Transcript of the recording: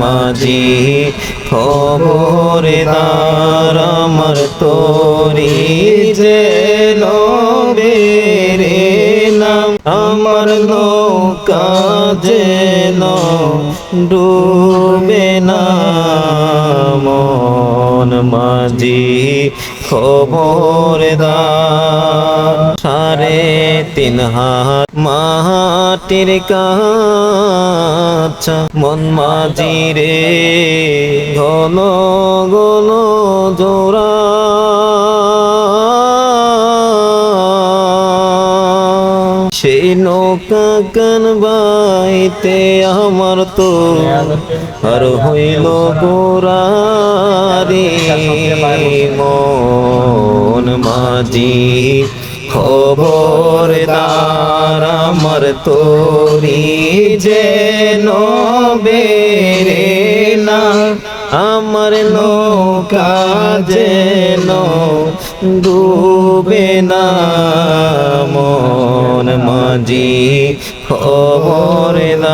মাঝি খবরদার আমার তোরি যে বেরে নাম, আমার নৌকা যেন ডুবে না। মন মাঝি খবরদার সাড়ে তিন হাত মাটির কাছা মন মাঝি রে, ঘন ঘন জোড়া। সেই নৌকা কান বাইতে আমার তো আর হইল গোরারি। মন মাঝি খবরদার আমার তোরি যে বেরে না আমার নৌকা যেন ডুবে না। মন মাঝি খবরদার